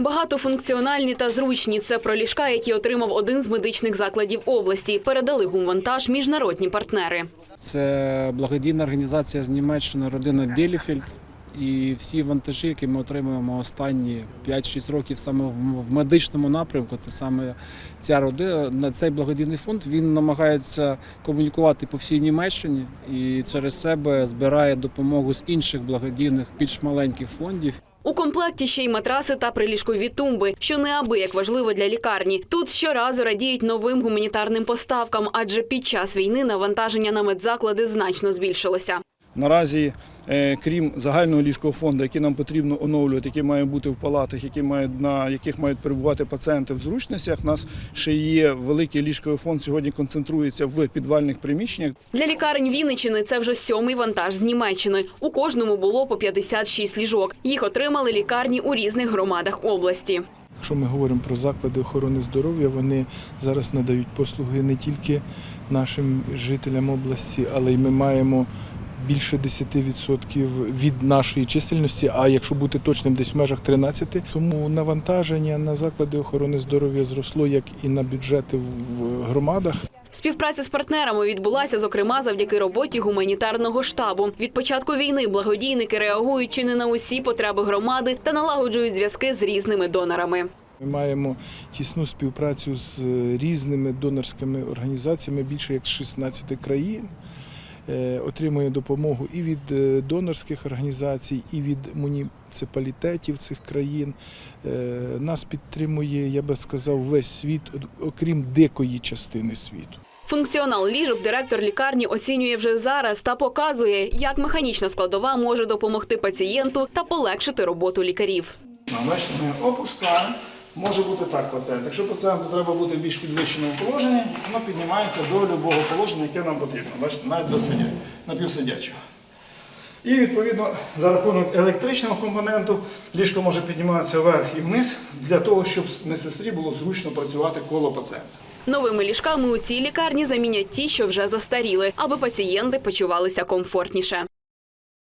Багатофункціональні та зручні це про ліжка, які отримав один з медичних закладів області. Передали гумвантаж міжнародні партнери. Це благодійна організація з Німеччини, родина Біліфельд. І всі вантажі, які ми отримуємо останні 5-6 років саме в медичному напрямку, це саме ця родина, на цей благодійний фонд він намагається комунікувати по всій Німеччині і через себе збирає допомогу з інших благодійних, більш маленьких фондів. У комплекті ще й матраси та приліжкові тумби, що неабияк важливо для лікарні. Тут щоразу радіють новим гуманітарним поставкам, адже під час війни навантаження на медзаклади значно збільшилося. Наразі, е, крім загального ліжкового фонду, який нам потрібно оновлювати, який має бути в палатах, які мають на яких мають перебувати пацієнти в зручностях, у нас ще є великий ліжковий фонд. Сьогодні концентрується в підвальних приміщеннях. Для лікарень Вінничини це вже сьомий вантаж з Німеччини. У кожному було по 56 ліжок. Їх отримали лікарні у різних громадах області. Якщо ми говоримо про заклади охорони здоров'я, вони зараз надають послуги не тільки нашим жителям області, але й ми маємо більше 10% від нашої чисельності, а якщо бути точним, десь в межах 13%. Тому навантаження на заклади охорони здоров'я зросло як і на бюджети в громадах. Співпраця з партнерами відбулася, зокрема, завдяки роботі гуманітарного штабу. Від початку війни благодійники реагують чи не на усі потреби громади та налагоджують зв'язки з різними донорами. Ми маємо тісну співпрацю з різними донорськими організаціями, більше як з 16 країн. Е, Отримує допомогу і від е, донорських організацій, і від муніципалітетів цих країн. Е, Нас підтримує, я би сказав, весь світ, окрім дикої частини світу. Функціонал ліжок директор лікарні оцінює вже зараз та показує, як механічна складова може допомогти пацієнту та полегшити роботу лікарів. Бачите, ми опускаємо. Може бути так пацієнт. Якщо пацієнту треба бути в більш підвищеному положенні, воно піднімається до будь-якого положення, яке нам потрібно. Бачите, навіть до напівсидячого. І відповідно за рахунок електричного компоненту ліжко може підніматися вверх і вниз для того, щоб медсестрі було зручно працювати коло пацієнта. Новими ліжками у цій лікарні замінять ті, що вже застаріли, аби пацієнти почувалися комфортніше.